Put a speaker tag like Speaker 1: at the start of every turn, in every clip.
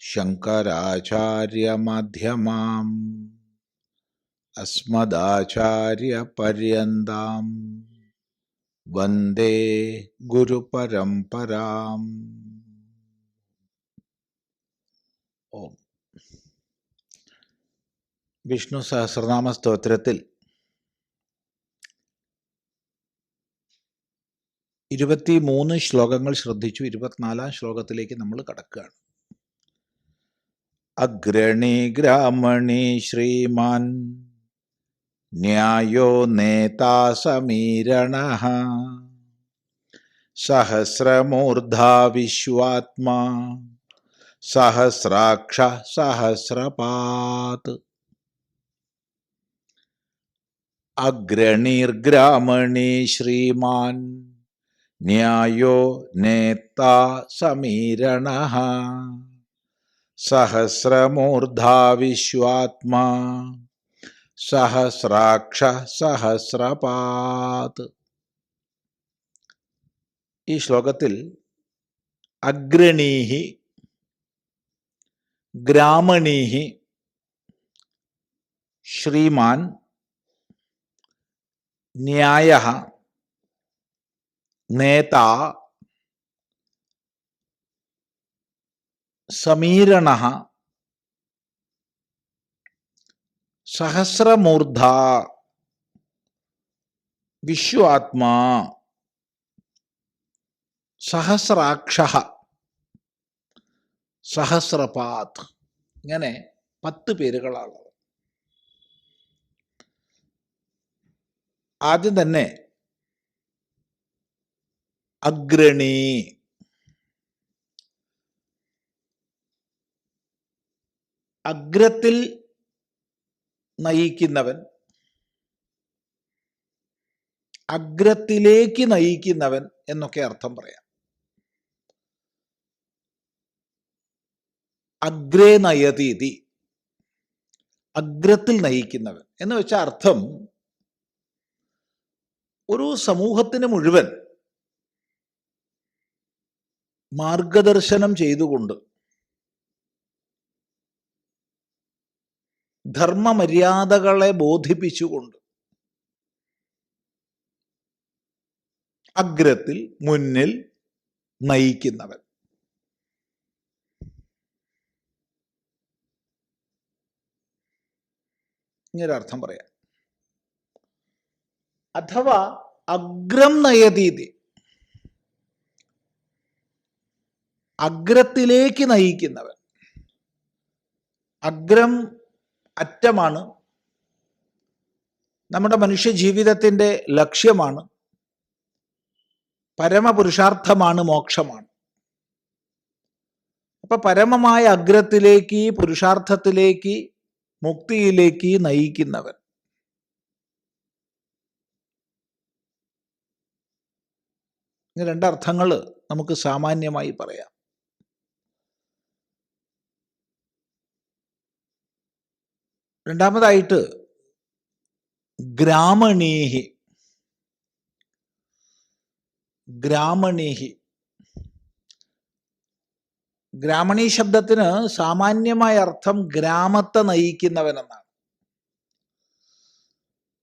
Speaker 1: शङ्कराचार्यमध्यमाम् अस्मदाचार्यपर्यन्तां वन्दे ഗുരുപരമ്പരാം ഓം വിഷ്ണു സഹസ്രനാമ സ്തോത്രത്തിൽ ഇരുപത്തി മൂന്ന് ശ്ലോകങ്ങൾ ശ്രദ്ധിച്ചു ഇരുപത്തിനാലാം ശ്ലോകത്തിലേക്ക് നമ്മൾ കടക്കുകയാണ് അഗ്രണി ഗ്രാമണി ശ്രീമാൻ ന്യായോ നേതാ സമീരണ സഹസ്രമൂർധാ വിശ്വാത്മാ സഹസ്രാക്ഷ സഹസ്രപാത് അഗ്രണീർഗ്രാമണി ശ്രീമാൻ ന്യായോ നേതാ സമീരണ സഹസ്രമൂർധാ വിശ്വാത്മാ സഹസ്രാക്ഷ സഹസ്രപാത് ഈ ശ്ലോകത്തിൽ അഗ്രണീഹി ഗ്രാമണീഹി ശ്രീമാൻ ന്യായ നേതാ സമീരണ സഹസ്രമൂർധ വിശ്വാത്മാ സഹസ്രാക്ഷ സഹസ്രപാത് ഇങ്ങനെ പത്ത് പേരുകളാണുള്ളത് ആദ്യം തന്നെ അഗ്രണി അഗ്രത്തിൽ നയിക്കുന്നവൻ അഗ്രത്തിലേക്ക് നയിക്കുന്നവൻ എന്നൊക്കെ അർത്ഥം പറയാം. അഗ്രേ നയതീതി അഗ്രത്തിൽ നയിക്കുന്നവൻ എന്ന് വെച്ച അർത്ഥം ഒരു സമൂഹത്തിന് മുഴുവൻ മാർഗദർശനം ചെയ്തുകൊണ്ട് ധർമ്മമര്യാദകളെ ബോധിപ്പിച്ചുകൊണ്ട് അഗ്രത്തിൽ മുന്നിൽ നയിക്കുന്നവൻ. ഇങ്ങനൊരർത്ഥം പറയാം. അഥവാ അഗ്രം നയതീതി. അഗ്രത്തിലേക്ക് നയിക്കുന്നവൻ. അഗ്രം അറ്റമാണ്. നമ്മുടെ മനുഷ്യ ജീവിതത്തിന്റെ ലക്ഷ്യമാണ്. പരമപുരുഷാർത്ഥമാണ് മോക്ഷമാണ്. അപ്പൊ പരമമായ അഗ്രത്തിലേക്ക് പുരുഷാർത്ഥത്തിലേക്ക് മുക്തിയിലേക്ക് നയിക്കുന്നവൻ. രണ്ടർത്ഥങ്ങൾ നമുക്ക് സാമാന്യമായി പറയാം. രണ്ടാമതായിട്ട് ഗ്രാമണീഹി. ഗ്രാമണീഹി. ഗ്രാമണി ശബ്ദത്തിന് സാമാന്യമായ അർത്ഥം ഗ്രാമത്തെ നയിക്കുന്നവൻ എന്നാണ്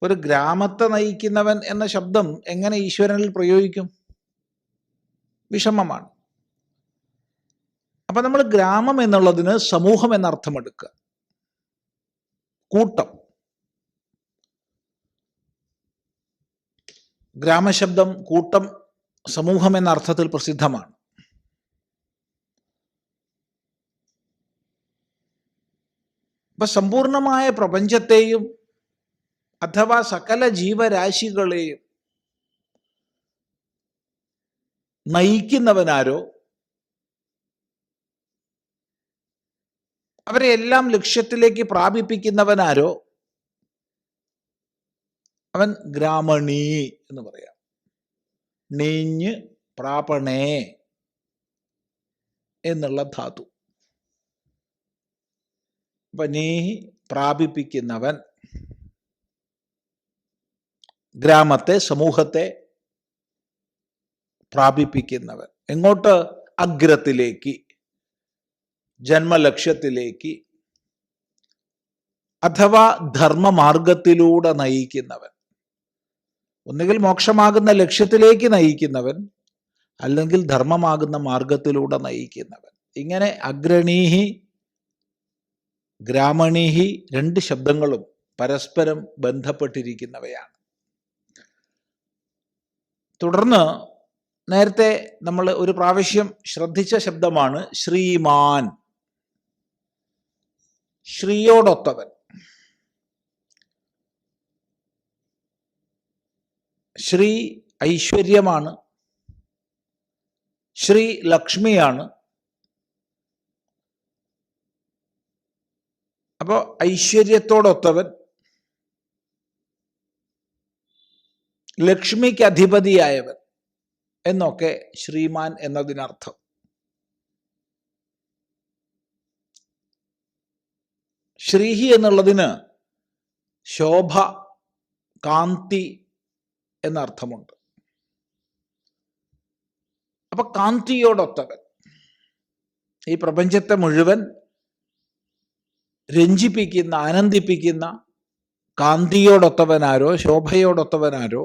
Speaker 1: ഒരു ഗ്രാമത്തെ നയിക്കുന്നവൻ എന്ന ശബ്ദം എങ്ങനെ ഈശ്വരനിൽ പ്രയോഗിക്കും? വിഷമമാണ്. അപ്പൊ നമ്മൾ ഗ്രാമം എന്നുള്ളതിന് സമൂഹം എന്നർത്ഥം എടുക്കുക. കൂട്ടം. ഗ്രാമശബ്ദം കൂട്ടം സമൂഹം എന്ന അർത്ഥത്തിൽ പ്രസിദ്ധമാണ്. അപ്പൊ സമ്പൂർണമായ പ്രപഞ്ചത്തെയും അഥവാ സകല ജീവരാശികളെയും നയിക്കുന്നവനാരോ അവരെ എല്ലാം ലക്ഷ്യത്തിലേക്ക് പ്രാപിപ്പിക്കുന്നവനാരോ അവൻ ഗ്രാമണീ എന്ന് പറയാം. നീഞ്ഞ് പ്രാപണേ എന്നുള്ള ധാതു. അപ്പൊ നീ പ്രാപിപ്പിക്കുന്നവൻ ഗ്രാമത്തെ സമൂഹത്തെ പ്രാപിപ്പിക്കുന്നവൻ. എങ്ങോട്ട്? അഗ്രത്തിലേക്ക്. ജന്മലക്ഷ്യത്തിലേക്ക് അഥവാ ധർമ്മമാർഗത്തിലൂടെ നയിക്കുന്നവൻ. ഒന്നുകിൽ മോക്ഷമാകുന്ന ലക്ഷ്യത്തിലേക്ക് നയിക്കുന്നവൻ അല്ലെങ്കിൽ ധർമ്മമാകുന്ന മാർഗത്തിലൂടെ നയിക്കുന്നവൻ. ഇങ്ങനെ അഗ്രണീഹി ഗ്രാമണീഹി രണ്ട് ശബ്ദങ്ങളും പരസ്പരം ബന്ധപ്പെട്ടിരിക്കുന്നവയാണ്. തുടർന്ന് നേരത്തെ നമ്മൾ ഒരു പ്രാവശ്യം ശ്രദ്ധിച്ച ശബ്ദമാണ് ശ്രീമാൻ. ശ്രീയോടൊത്തവൻ. ശ്രീ ഐശ്വര്യമാണ്. ശ്രീ ലക്ഷ്മിയാണ്. അപ്പോൾ ഐശ്വര്യത്തോടൊത്തവൻ ലക്ഷ്മിക്ക് അധിപതിയായവൻ എന്നൊക്കെ ശ്രീമാൻ എന്നതിനർത്ഥം. ശ്രീഹി എന്നുള്ളതിന് ശോഭ കാന്തി എന്നർത്ഥമുണ്ട്. അപ്പൊ കാന്തിയോടൊത്തവൻ ഈ പ്രപഞ്ചത്തെ മുഴുവൻ രഞ്ജിപ്പിക്കുന്ന ആനന്ദിപ്പിക്കുന്ന കാന്തിയോടൊത്തവനാരോ ശോഭയോടൊത്തവനാരോ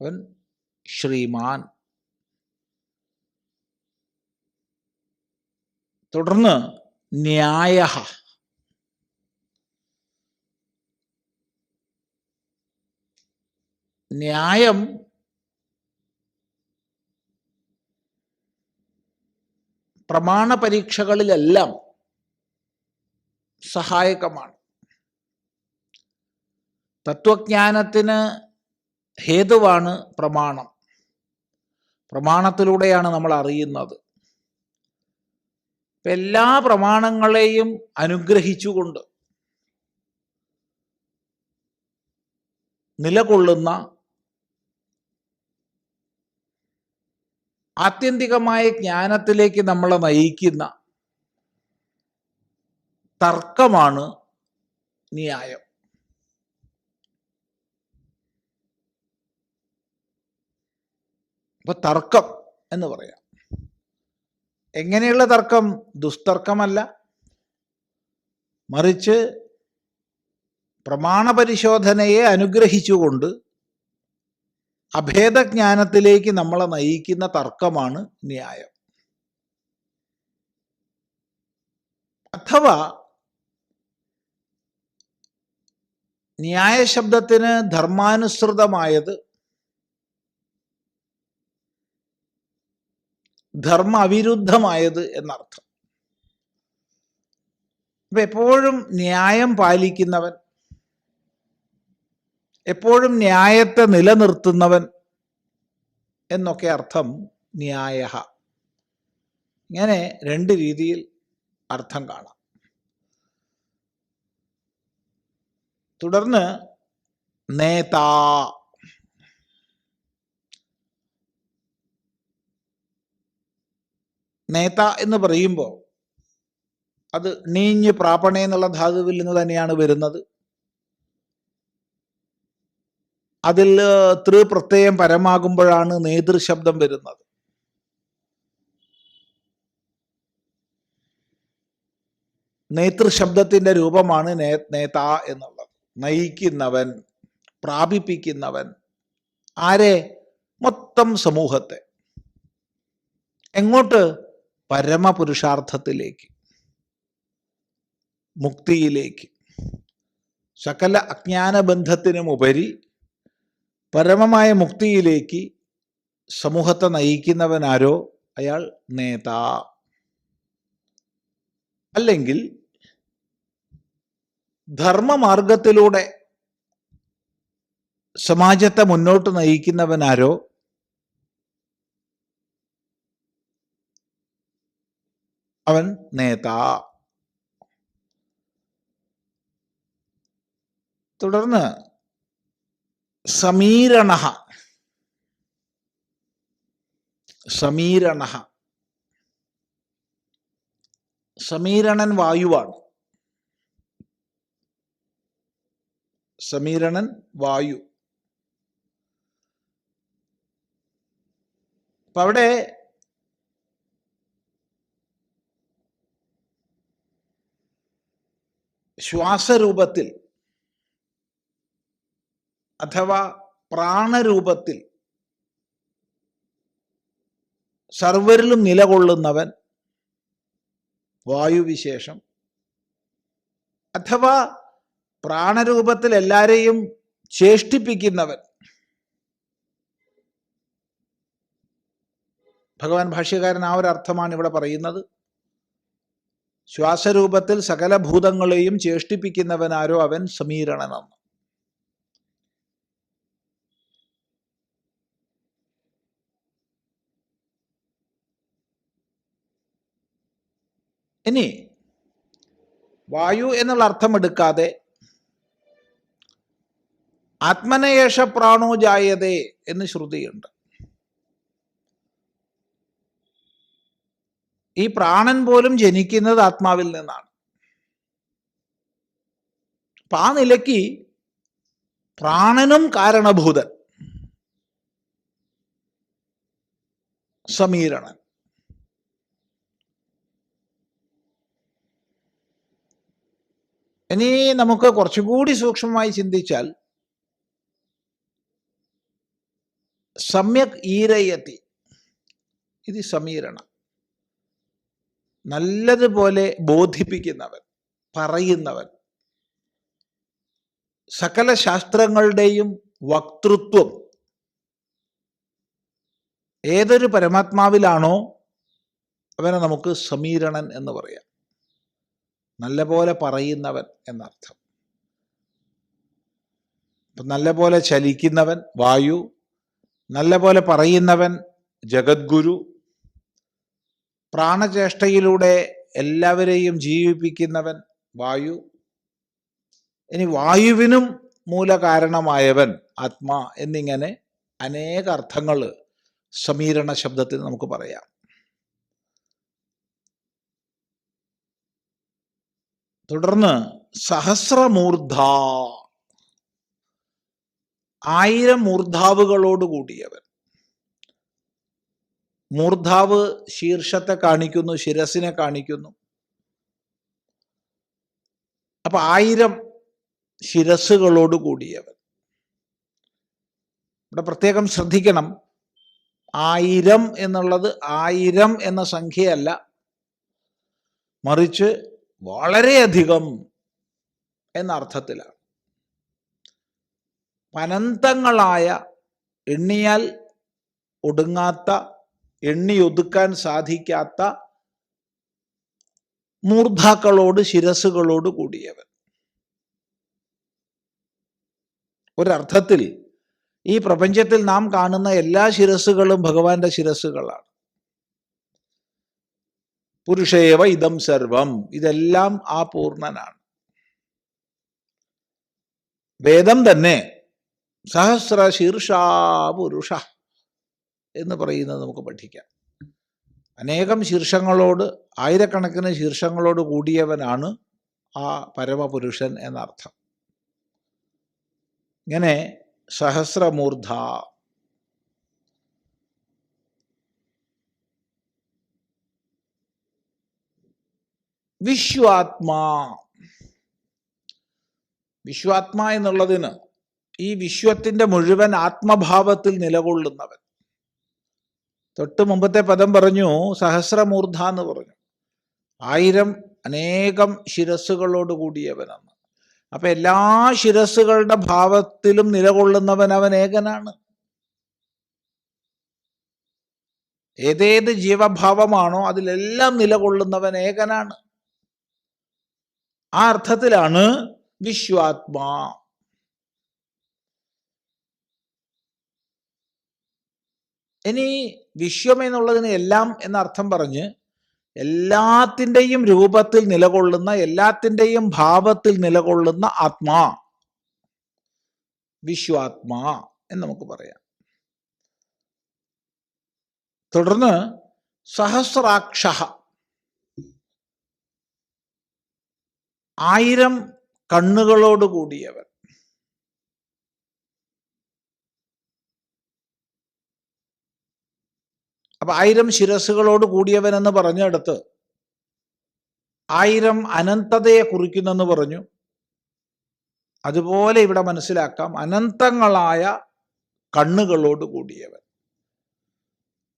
Speaker 1: അവൻ ശ്രീമാൻ. തുടർന്ന് ന്യായ ന്യായം പ്രമാണ പരീക്ഷകളിലെല്ലാം സഹായകമാണ്. തത്വജ്ഞാനത്തിന് ഹേതുവാണ് പ്രമാണം. പ്രമാണത്തിലൂടെയാണ് നമ്മൾ അറിയുന്നത്. എല്ലാ പ്രമാണങ്ങളെയും അനുഗ്രഹിച്ചുകൊണ്ട് നിലകൊള്ളുന്ന ആത്യന്തികമായ ജ്ഞാനത്തിലേക്ക് നമ്മളെ നയിക്കുന്ന തർക്കമാണ് ന്യായം. അപ്പൊ തർക്കം എന്ന് പറയാം. എങ്ങനെയുള്ള തർക്കം? ദുസ്തർക്കമല്ല. മറിച്ച് പ്രമാണപരിശോധനയെ അനുഗ്രഹിച്ചുകൊണ്ട് അഭേദജ്ഞാനത്തിലേക്ക് നമ്മളെ നയിക്കുന്ന തർക്കമാണ് ന്യായം. അഥവാ ന്യായശബ്ദത്തിന് ധർമാനുസൃതമായത് ധർമ്മ അവിരുദ്ധമായത് എന്നർത്ഥം. അപ്പൊ എപ്പോഴും ന്യായം പാലിക്കുന്നവൻ എപ്പോഴും ന്യായത്തെ നിലനിർത്തുന്നവൻ എന്നൊക്കെ അർത്ഥം ന്യായ ഇങ്ങനെ രണ്ട് രീതിയിൽ അർത്ഥം കാണാം. തുടർന്ന് നേതാ. നേത എന്ന് പറയുമ്പോൾ അത് നീഞ്ഞ് പ്രാപണേ എന്നുള്ള ധാതുവിൽ നിന്ന് തന്നെയാണ് വരുന്നത്. അതിൽ തൃ പ്രത്യയം പരമാകുമ്പോഴാണ് നേതൃശബ്ദം വരുന്നത്. നേതൃശബ്ദത്തിന്റെ രൂപമാണ് നേ നേത എന്നുള്ളത്. നയിക്കുന്നവൻ പ്രാപിപ്പിക്കുന്നവൻ ആരെ? മൊത്തം സമൂഹത്തെ. എങ്ങോട്ട്? പരമപുരുഷാർത്ഥത്തിലേക്ക് മുക്തിയിലേക്ക്. സകല അജ്ഞാനബന്ധത്തിനുമുപരി പരമമായ മുക്തിയിലേക്ക് സമൂഹത്തെ നയിക്കുന്നവനാരോ അയാൾ നേതാ. അല്ലെങ്കിൽ ധർമ്മമാർഗത്തിലൂടെ സമാജത്തെ മുന്നോട്ട് നയിക്കുന്നവനാരോ അവൻ നേതാ. തുടർന്ന് സമീരണ. സമീരണ. സമീരണൻ വായുവാണ്. സമീരണൻ വായു. അപ്പൊ അവിടെ ശ്വാസരൂപത്തിൽ അഥവാ പ്രാണരൂപത്തിൽ സർവരിലും നിലകൊള്ളുന്നവൻ വായുവിശേഷം. അഥവാ പ്രാണരൂപത്തിൽ എല്ലാരെയും ചേഷ്ടിപ്പിക്കുന്നവൻ. ഭഗവാൻ ഭാഷ്യകാരൻ ആ ഒരു അർത്ഥമാണ് ഇവിടെ പറയുന്നത്. ശ്വാസരൂപത്തിൽ സകല ഭൂതങ്ങളെയും ചേഷ്ടിപ്പിക്കുന്നവനാരോ അവൻ സമീരണനെന്ന് ഇനി വായു എന്നുള്ള അർത്ഥം എടുക്കാതെ ആത്മനയേഷ പ്രാണോ ജായതേ എന്ന് ശ്രുതിയുണ്ട്. ഈ പ്രാണൻ പോലും ജനിക്കുന്നത് ആത്മാവിൽ നിന്നാണ്. അപ്പൊ ആ നിലയ്ക്ക് പ്രാണനും കാരണഭൂതൻ സമീരണൻ. ഇനി നമുക്ക് കുറച്ചുകൂടി സൂക്ഷ്മമായി ചിന്തിച്ചാൽ സമ്യക് ഈരയത്തി ഇത് സമീരണം. നല്ലതുപോലെ ബോധിപ്പിക്കുന്നവൻ പറയുന്നവൻ. സകല ശാസ്ത്രങ്ങളുടെയും വക്തൃത്വം ഏതൊരു പരമാത്മാവിലാണോ അവനെ നമുക്ക് സമീരണൻ എന്ന് പറയാം. നല്ലപോലെ പറയുന്നവൻ എന്നർത്ഥം. അപ്പം നല്ലപോലെ ചലിക്കുന്നവൻ വായു നല്ലപോലെ പറയുന്നവൻ ജഗദ്ഗുരു. പ്രാണചേഷ്ടയിലൂടെ എല്ലാവരെയും ജീവിപ്പിക്കുന്നവൻ വായു. ഇനി വായുവിനും മൂലകാരണമായവൻ ആത്മാ എന്നിങ്ങനെ അനേക അർത്ഥങ്ങൾ സമീരണ ശബ്ദത്തിൽ നമുക്ക് പറയാം. തുടർന്ന് സഹസ്രമൂർധ ആയിരം മൂർധാവുകളോട് കൂടിയവൻ. മൂർധാവ് ശീർഷത്തെ കാണിക്കുന്നു ശിരസിനെ കാണിക്കുന്നു. അപ്പൊ ആയിരം ശിരസ്സുകളോട് കൂടിയവൻ. ഇവിടെ പ്രത്യേകം ശ്രദ്ധിക്കണം. ആയിരം എന്നുള്ളത് ആയിരം എന്ന സംഖ്യയല്ല. മറിച്ച് വളരെയധികം എന്ന അർത്ഥത്തിലാണ് അനന്തങ്ങളായ എണ്ണിയാൽ ഒടുങ്ങാത്ത എണ്ണി എണ്ണിയൊതുക്കാൻ സാധിക്കാത്ത മൂർധാക്കളോട് ശിരസുകളോട് കൂടിയവൻ. ഒരർത്ഥത്തിൽ ഈ പ്രപഞ്ചത്തിൽ നാം കാണുന്ന എല്ലാ ശിരസുകളും ഭഗവാന്റെ ശിരസ്സുകളാണ്. പുരുഷേവ ഇതം സർവം. ഇതെല്ലാം ആ പൂർണനാണ്. വേദം തന്നെ സഹസ്ര ശീർഷാ പുരുഷ എന്ന് പറയുന്നത് നമുക്ക് പഠിക്കാം. അനേകം ശീർഷങ്ങളോട് ആയിരക്കണക്കിന് ശീർഷങ്ങളോട് കൂടിയവനാണ് ആ പരമപുരുഷൻ എന്നർത്ഥം. ഇങ്ങനെ സഹസ്രമൂർധ വിശ്വാത്മാ. വിശ്വാത്മാ എന്നുള്ളതിന് ഈ വിശ്വത്തിന്റെ മുഴുവൻ ആത്മഭാവത്തിൽ നിലകൊള്ളുന്നവൻ. തൊട്ട് മുമ്പത്തെ പദം പറഞ്ഞു സഹസ്രമൂർധ എന്ന് പറഞ്ഞു. ആയിരം അനേകം ശിരസ്സുകളോട് കൂടിയവനെന്ന് അപ്പൊ എല്ലാ ശിരസ്സുകളുടെ ഭാവത്തിലും നിലകൊള്ളുന്നവൻ അവൻ ഏകനാണ്. ഏതേത് ജീവഭാവമാണോ അതിലെല്ലാം നിലകൊള്ളുന്നവൻ ഏകനാണ്. ആ അർത്ഥത്തിലാണ് വിശ്വാത്മാ. ഇനി വിശ്വം എന്നുള്ളതിന് എല്ലാം എന്ന അർത്ഥം പറഞ്ഞ് എല്ലാത്തിന്റെയും രൂപത്തിൽ നിലകൊള്ളുന്ന എല്ലാത്തിന്റെയും ഭാവത്തിൽ നിലകൊള്ളുന്ന ആത്മാ. വിശ്വാത്മാ എന്ന് നമുക്ക് പറയാം. തുടർന്ന് സഹസ്രാക്ഷ ആയിരം കണ്ണുകളോട് കൂടിയവൻ. അപ്പൊ ആയിരം ശിരസുകളോട് കൂടിയവൻ എന്ന് പറഞ്ഞെടുത്ത് ആയിരം അനന്തതയെ കുറിക്കുന്നെന്ന് പറഞ്ഞു. അതുപോലെ ഇവിടെ മനസ്സിലാക്കാം അനന്തങ്ങളായ കണ്ണുകളോട് കൂടിയവൻ.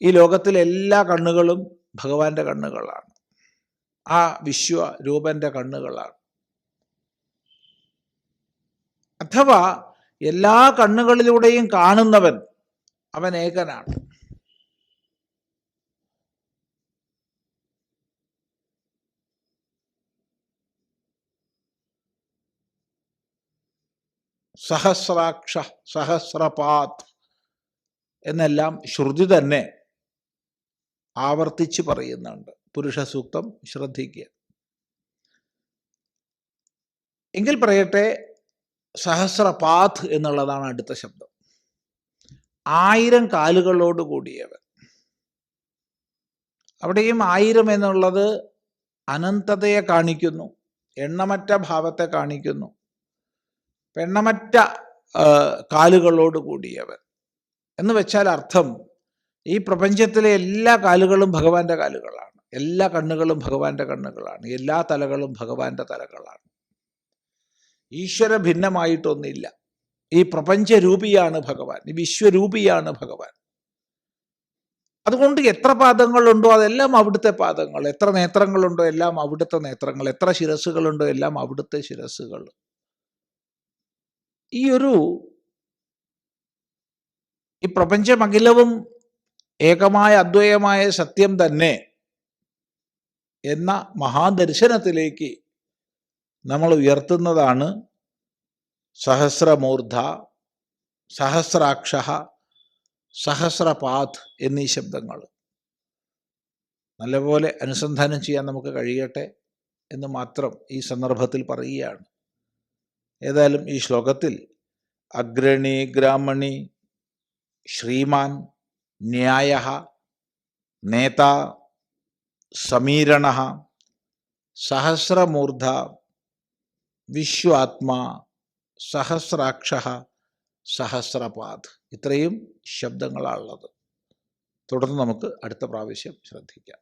Speaker 1: ഈ ലോകത്തിലെ എല്ലാ കണ്ണുകളും ഭഗവാന്റെ കണ്ണുകളാണ്. ആ വിശ്വരൂപന്റെ കണ്ണുകളാണ്. അഥവാ എല്ലാ കണ്ണുകളിലൂടെയും കാണുന്നവൻ അവൻ ഏകനാണ്. സഹസ്രാക്ഷ സഹസ്രപാത് എന്നെല്ലാം ശ്രുതി തന്നെ ആവർത്തിച്ച് പറയുന്നുണ്ട്. പുരുഷ സൂക്തം ശ്രദ്ധിക്കുക. എങ്കിൽ പറയട്ടെ സഹസ്രപാത് എന്നുള്ളതാണ് അടുത്ത ശബ്ദം. ആയിരം കാലുകളോട് കൂടിയവൻ. അവിടെയും ആയിരം എന്നുള്ളത് അനന്തതയെ കാണിക്കുന്നു എണ്ണമറ്റ ഭാവത്തെ കാണിക്കുന്നു. എണ്ണമറ്റ കാലുകളോട് കൂടിയവൻ. എന്ന് വെച്ചാൽ അർത്ഥം ഈ പ്രപഞ്ചത്തിലെ എല്ലാ കാലുകളും ഭഗവാന്റെ കാലുകളാണ്. എല്ലാ കണ്ണുകളും ഭഗവാന്റെ കണ്ണുകളാണ്. എല്ലാ തലകളും ഭഗവാന്റെ തലകളാണ്. ഈശ്വര ഭിന്നമായിട്ടൊന്നില്ല ഈ പ്രപഞ്ചരൂപിയാണ് ഭഗവാൻ. ഈ വിശ്വരൂപിയാണ് ഭഗവാൻ. അതുകൊണ്ട് എത്ര പാദങ്ങളുണ്ടോ അതെല്ലാം അവിടുത്തെ പാദങ്ങൾ. എത്ര നേത്രങ്ങളുണ്ടോ എല്ലാം അവിടുത്തെ നേത്രങ്ങൾ. എത്ര ശിരസ്സുകളുണ്ടോ എല്ലാം അവിടുത്തെ ശിരസ്സുകൾ. ഈ ഒരു ഈ പ്രപഞ്ചമഖിലവും ഏകമായ അദ്വയമായ സത്യം തന്നെ എന്ന മഹാദർശനത്തിലേക്ക് നമ്മൾ ഉയർത്തുന്നതാണ് സഹസ്രമൂർധ സഹസ്രാക്ഷ സഹസ്രപാത് എന്നീ ശബ്ദങ്ങൾ. നല്ലപോലെ അനുസന്ധാനം ചെയ്യാൻ നമുക്ക് കഴിയട്ടെ എന്ന് മാത്രം ഈ സന്ദർഭത്തിൽ പറയുകയാണ്. ഏതായാലും ഈ ശ്ലോകത്തിൽ അഗ്രണി ഗ്രാമണി ശ്രീമാൻ ന്യായ നേതാ സമീരണ സഹസ്രമൂർധ വിശ്വാത്മാ സഹസ്രാക്ഷ സഹസ്രപാത് ഇത്രയും ശബ്ദങ്ങളാണുള്ളത് തുടർന്ന് നമുക്ക് അടുത്ത പ്രാവശ്യം ശ്രദ്ധിക്കാം.